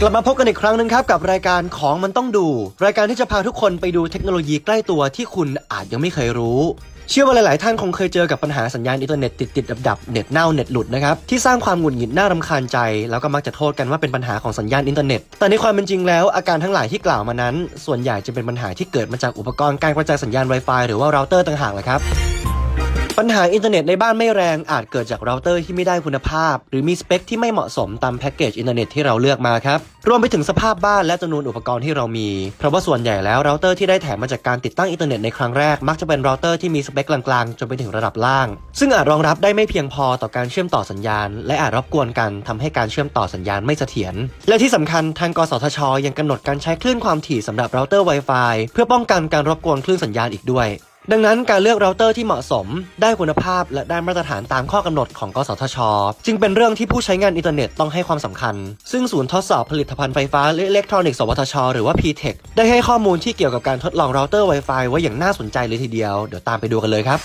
กลับมาพบกันอีกครั้งหนึ่งครับกับรายการของมันต้องดู รายการที่จะพาทุกคนไปดูเทคโนโลยีใกล้ตัวที่คุณอาจยังไม่เคยรู้ เชื่อว่าหลาย ๆ ท่านคงเคยเจอกับปัญหาสัญญาณอินเทอร์เน็ตติดติดดับดับเน็ตเน่าเน็ตหลุดนะครับที่สร้างความหงุดหงิดน่ารำคาญใจ แล้วก็มักจะโทษกันว่าเป็นปัญหาของสัญญาณอินเทอร์เน็ต แต่ในความเป็นจริงแล้วอาการทั้งหลายที่กล่าวมานั้น ส่วนใหญ่จะเป็นปัญหาที่เกิดมาจากอุปกรณ์การกระจายสัญญาณ Wi-Fi หรือว่าเราเตอร์ต่างหากแหละครับ ปัญหาอินเทอร์เน็ตในบ้านไม่แรงอาจเกิดจากเราเตอร์ที่ไม่ได้คุณภาพ หรือมีสเปคที่ไม่เหมาะสมตามแพ็กเกจอินเทอร์เน็ตที่เราเลือกมาครับ รวมไปถึงสภาพบ้านและจำนวนอุปกรณ์ที่เรามี เพราะว่าส่วนใหญ่แล้วเราเตอร์ที่ได้แถมมาจากการติดตั้งอินเทอร์เน็ตในครั้งแรกมักจะเป็นเราเตอร์ที่มีสเปคกลางๆจนไปถึงระดับล่าง ซึ่งอาจรองรับได้ไม่เพียงพอต่อการเชื่อมต่อสัญญาณ และอาจรบกวนกันทำให้การเชื่อมต่อสัญญาณไม่เสถียรและที่สำคัญทางกสทช ยังกำหนดการใช้คลื่นความถี่สำหรับเราเตอร์ Wi-Fi เพื่อป้องกันการรบกวนคลื่นสัญญาณอีกด้วย ดังนั้นการเลือกเราเตอร์ที่เหมาะสม ได้คุณภาพและได้มาตรฐานตามข้อกำหนดของกสทช จึงเป็นเรื่องที่ผู้ใช้งานอินเทอร์เน็ตต้องให้ความสำคัญ ซึ่งศูนย์ทดสอบผลิตภัณฑ์ไฟฟ้าและอิเล็กทรอนิกส์สวทช หรือว่า PTech ได้ให้ข้อมูลที่เกี่ยวกับการทดลองเราเตอร์ Wi-Fi ไว้อย่างน่าสนใจเลยทีเดียว เดี๋ยวตามไปดูกันเลยครับ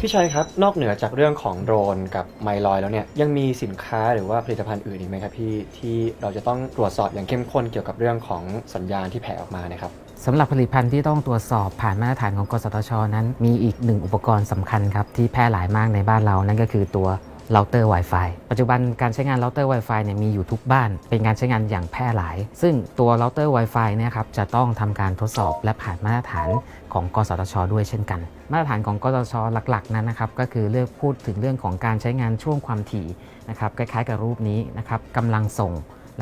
พี่ชัยครับ นอกเหนือจากเรื่องของโดรนกับไมลอยแล้วเนี่ยยังมีสินค้าหรือว่าผลิตภัณฑ์อื่นอีกไหมครับพี่ที่เราจะต้องตรวจสอบอย่างเข้มข้นเกี่ยวกับเรื่องของสัญญาณที่แผ่ออกมานะครับ สำหรับผลิตภัณฑ์ที่ต้องตรวจสอบผ่านมาตรฐานของกสทช นั้น มีอีกหนึ่งอุปกรณ์สำคัญครับ ที่แพร่หลายมากในบ้านเรานั่นก็คือตัวเราเตอร์ Wi-Fi ปัจจุบันการใช้งานเราเตอร์ Wi-Fi เนี่ยมีอยู่ทุกบ้าน เป็นการใช้งานอย่างแพร่หลาย ซึ่งตัวเราเตอร์ Wi-Fi เนี่ยครับจะต้องทำการทดสอบและผ่านมาตรฐานของกสทช ด้วยเช่นกัน มาตรฐานของกสทช หลักๆ นั้นนะครับก็คือเลือกพูดถึงเรื่องของการใช้งานช่วงความถี่นะครับคล้ายๆกับรูปนี้นะครับกำลังส่ง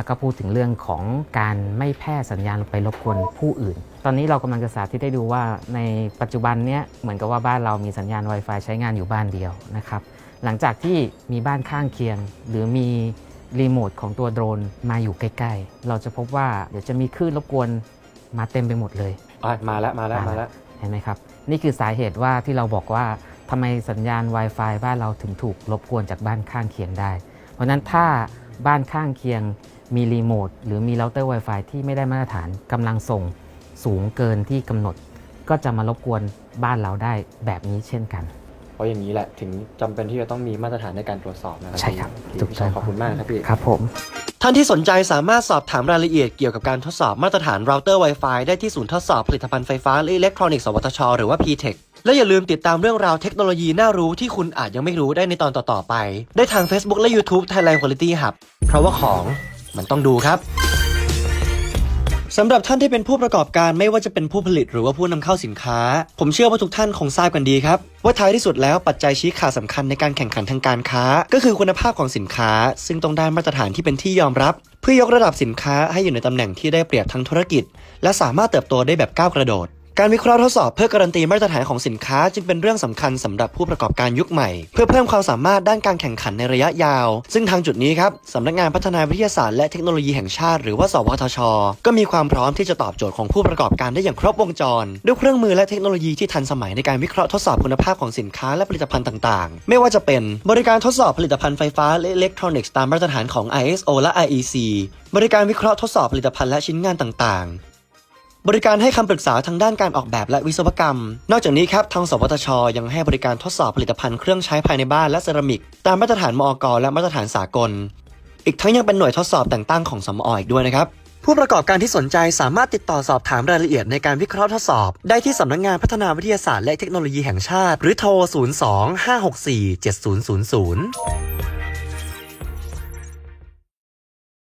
แล้วก็พูดถึงเรื่องของการไม่แพร่สัญญาณไปรบกวนผู้อื่น ตอนนี้เรากำลังจะสาธิตได้ดูว่าในปัจจุบันเนี้ยเหมือนกับว่าบ้านเรามีสัญญาณ Wi-Fi ใช้งานอยู่บ้านเดียวนะครับ หลังจากที่มีบ้านข้างเคียง หรือมีรีโมทของตัวโดรนมาอยู่ใกล้ ๆ เราจะพบว่าเดี๋ยวจะมีคลื่นรบกวนมาเต็มไปหมดเลยอะมาแล้วมาแล้วมาแล้วเห็นไหมครับ นี่คือสาเหตุว่าที่เราบอกว่าทำไมสัญญาณ Wi-Fi บ้านเราถึงถูกรบกวนจากบ้านข้างเคียงได้ เพราะฉะนั้นถ้าบ้านข้างเคียง มีรีโมทหรือมีเราเตอร์ Wi-Fi ที่ไม่ได้มาตรฐานกำลังส่งสูงเกินที่กำหนด ก็จะมารบกวนบ้านเราได้แบบนี้เช่นกัน เพราะอย่างนี้แหละถึงจำเป็นที่จะต้องมีมาตรฐานในการตรวจสอบนะครับใช่ครับพี่ถูกพี่ต้ชัอง ยขอบคุณมากครับพี่ ครับผม ท่านที่สนใจสามารถสอบถามรายละเอียดเกี่ยวกับการทดสอบมาตรฐานเราเตอร์ Wi-Fi ได้ที่ศูนย์ทดสอบผลิตภัณฑ์ไฟฟ้าและอิเล็กทรอนิกส์สวทช หรือว่า PTech และอย่าลืมติดตามเรื่องราวเทคโนโลยีน่ารู้ที่คุณอาจยังไม่รู้ได้ในตอนต่อ ๆ ไป ได้ทาง Facebook และ YouTube Thailand Quality Hub เพราะว่าของ มันต้องดูครับสำหรับท่านที่เป็นผู้ประกอบการไม่ว่าจะเป็นผู้ผลิตหรือว่าผู้นำเข้าสินค้า ผมเชื่อว่าทุกท่านคงทราบกันดีครับ ว่าท้ายที่สุดแล้วปัจจัยชี้ขาดสำคัญในการแข่งขันทางการค้า ก็คือคุณภาพของสินค้า ซึ่งต้องได้มาตรฐานที่เป็นที่ยอมรับ เพื่อยกระดับสินค้าให้อยู่ในตำแหน่งที่ได้เปรียบทางธุรกิจ และสามารถเติบโตได้แบบก้าวกระโดด การวิเคราะห์ทดสอบเพื่อการันตีมาตรฐานของสินค้าจึงเป็นเรื่องสำคัญสำหรับผู้ประกอบการยุคใหม่ เพื่อเพิ่มความสามารถด้านการแข่งขันในระยะยาว ซึ่งทางจุดนี้ครับสำนักงานพัฒนาวิทยาศาสตร์และเทคโนโลยีแห่งชาติหรือว่าสวทช ก็มีความพร้อมที่จะตอบโจทย์ของผู้ประกอบการได้อย่างครบวงจร ด้วยเครื่องมือและเทคโนโลยีที่ทันสมัยในการวิเคราะห์ทดสอบคุณภาพของสินค้าและผลิตภัณฑ์ต่างๆ ไม่ว่าจะเป็นบริการทดสอบผลิตภัณฑ์ไฟฟ้าและอิเล็กทรอนิกส์ตามมาตรฐานของ ISO และ IEC บริการวิเคราะห์ทดสอบผลิตภัณฑ์และชิ้นงานต่างๆ บริการให้คำปรึกษาทางด้านการออกแบบและวิศวกรรม นอกจากนี้ครับทางสวทช ยังให้บริการทดสอบผลิตภัณฑ์เครื่องใช้ภายในบ้านและเซรามิก ตามมาตรฐานมอกและมาตรฐานสากล อีกทั้งยังเป็นหน่วยทดสอบแต่งตั้งของสมออีกด้วยนะครับผู้ประกอบการที่สนใจสามารถติดต่อสอบถามรายละเอียดในการวิเคราะห์ทดสอบ ได้ที่สำนักงานพัฒนาวิทยาศาสตร์และเทคโนโลยีแห่งชาติ หรือโทร 02 564 7000